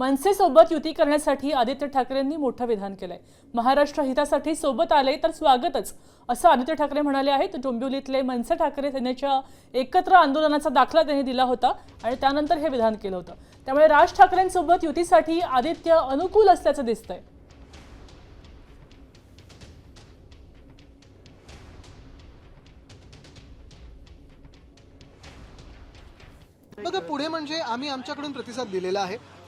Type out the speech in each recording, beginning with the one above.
मनसेसोबत युती करण्यासाठी आदित्य ठाकरेंनी मोठं विधान केलंय. महाराष्ट्र हितासाठी सोबत आले तर स्वागतच असं आदित्य ठाकरे म्हणाले आहेत. डोंबिवलीतले मनसे ठाकरे सेनेच्या एकत्र आंदोलनाचा दाखला त्यांनी दिला होता आणि त्यानंतर हे विधान केलं होतं. त्यामुळे राज ठाकरेंसोबत युतीसाठी आदित्य अनुकूल असल्याचं दिसतंय. बघा पुढे म्हणजे आम्ही आमच्याकडून प्रतिसाद दिलेला आहे.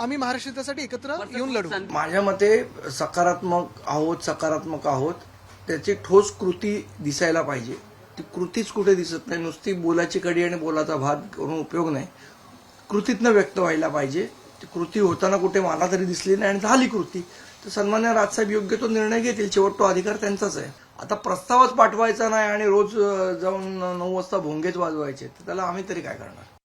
आम्ही महाराष्ट्र हितासाठी एकत्र येऊन लढू. माझ्या मते सकारात्मक आहोत सकारात्मक आहोत त्याची ठोस कृती दिसायला पाहिजे. ती कृतीच कुठे दिसत नाही नुसती बोलाची कडी आणि बोलाचा भात करून उपयोग नाही. कृतीतनं व्यक्त व्हायला पाहिजे. ती कृती होताना कुठे मला तरी दिसली नाही आणि झाली कृती. तर सन्मान्य राजसाहेब योग्य तो निर्णय घेतील. शेवट तो अधिकार त्यांचाच आहे. आता प्रस्तावच पाठवायचा नाही आणि रोज जाऊन नऊ वाजता भोंगेच वाजवायचे तर त्याला आम्ही तरी काय करणार?